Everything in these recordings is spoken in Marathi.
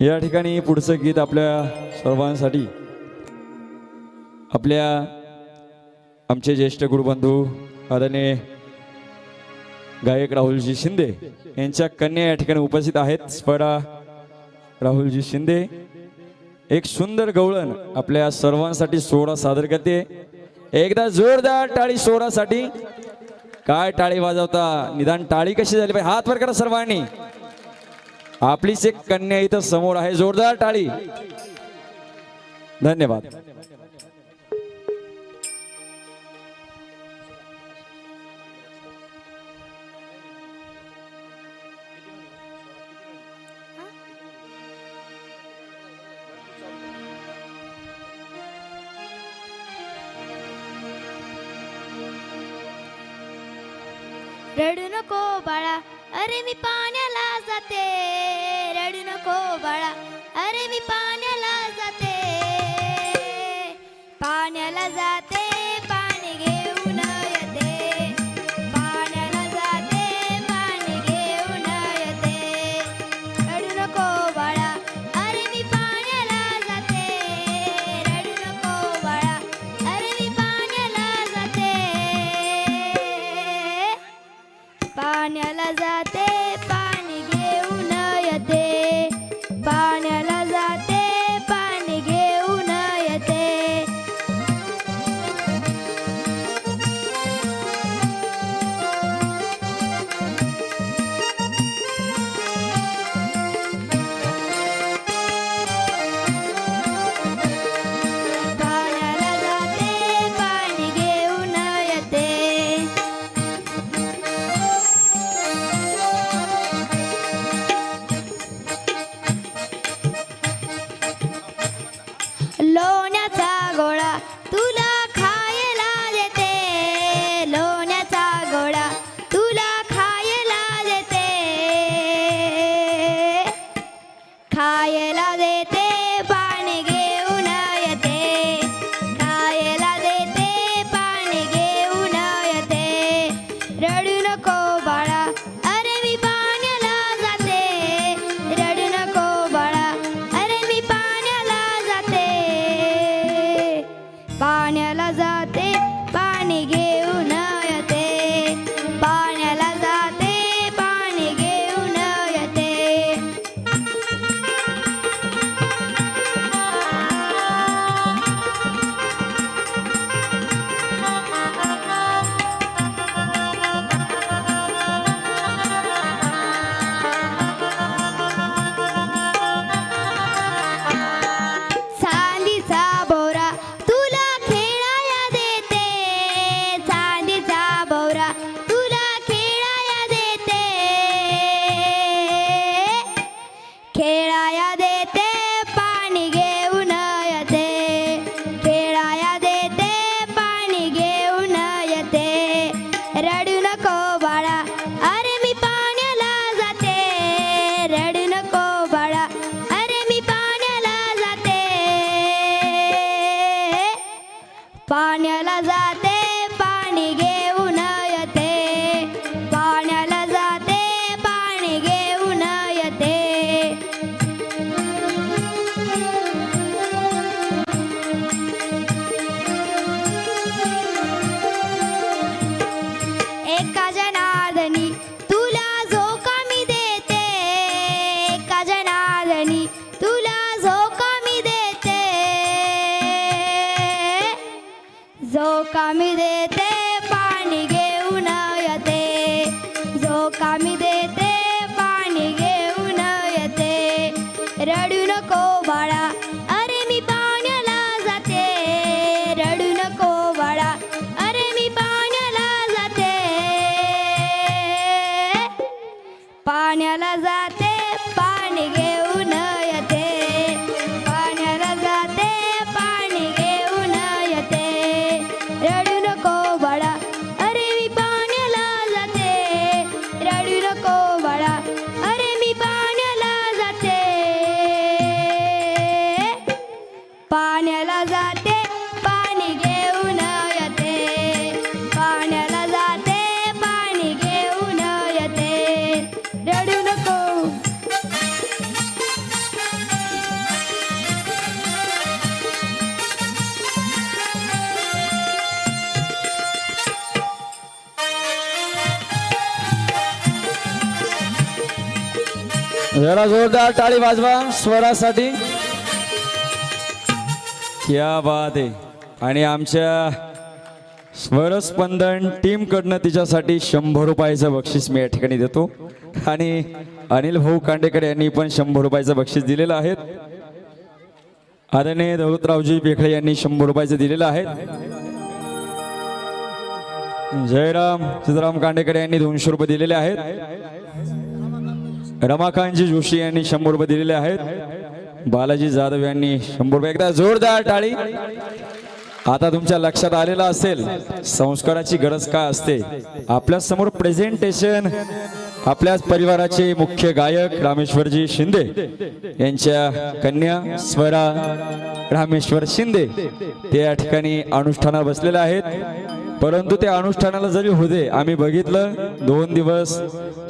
या ठिकाणी पुढचं गीत आपल्या सर्वांसाठी. आपल्या आमचे ज्येष्ठ गुरुबंधू आदरणीय गायक राहुलजी शिंदे यांच्या कन्या या ठिकाणी उपस्थित आहेत. स्पर्धा राहुलजी शिंदे एक सुंदर गवळण आपल्या सर्वांसाठी सोहळा सादर करते. एकदा जोरदार टाळी सोहळ्यासाठी. काय टाळी वाजवता? निदान टाळी कशी झाली पाहिजे? हात वर करा सर्वांनी. आपलीच एक कन्या इथं समोर आहे. जोरदार टाळी. धन्यवाद. रडू नको बाळा. अरे मी पाण्याला जाते रडू नको बाळा. अरे मी पाण्याला जाते पाण्याला जाते. जाते. रडू नको बाळा. अरे मी पाण्याला जाते. रडू नको बाळा. अरे मी पाण्याला जाते. पाण्याला जाते जाते पाणी घेऊन येते. पाण्याला जाते पाणी घेऊन येते. जरा जोरदार टाळी वाजवा स्वरासाठी. क्या बात आहे आणि आमच्या स्वरस्पंदन टीमकडनं तिच्यासाठी शंभर रुपयाचं बक्षीस मी या ठिकाणी देतो. आणि अनिल भाऊ कांडेकर यांनी पण शंभर रुपयाचं बक्षीस दिलेलं आहे आदरणीय दौलतरावजी बेखळे यांनी शंभर रुपयाचं दिलेलं आहे जयराम सिद्धराम कांडेकर यांनी दोनशे रुपये दिलेले आहेत. रमाकांतजी जोशी यांनी शंभर रुपये दिलेले आहेत. बालाजी जाधव यांनी शंभर रुपये एकदा जोरदार टाळी. आता तुमच्या लक्षात आलेला असेल संस्काराची गरज काय असते? आपल्यासमोर प्रेझेंटेशन आपल्याच परिवाराचे मुख्य गायक रामेश्वरजी शिंदे यांच्या कन्या स्वरा रामेश्वर शिंदे ते या ठिकाणी अनुष्ठानात बसलेल्या आहेत. परंतु त्या अनुष्ठानाला जरी होते आम्ही बघितलं दोन दिवस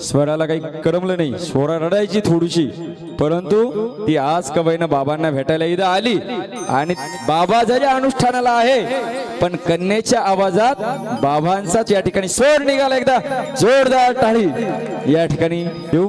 स्वराला काही करमलं नाही. स्वरा रडायची थोडीशी. परंतु ती आज कवयनं बाबांना भेटायला इथं आली. आणि बाबा जरी अनुष्ठानाला आहे पण कन्येच्या आवाजात बाबांचाच या ठिकाणी स्वर निघाला एकदा. जोरदार टाळी. या ठिकाणी येऊ.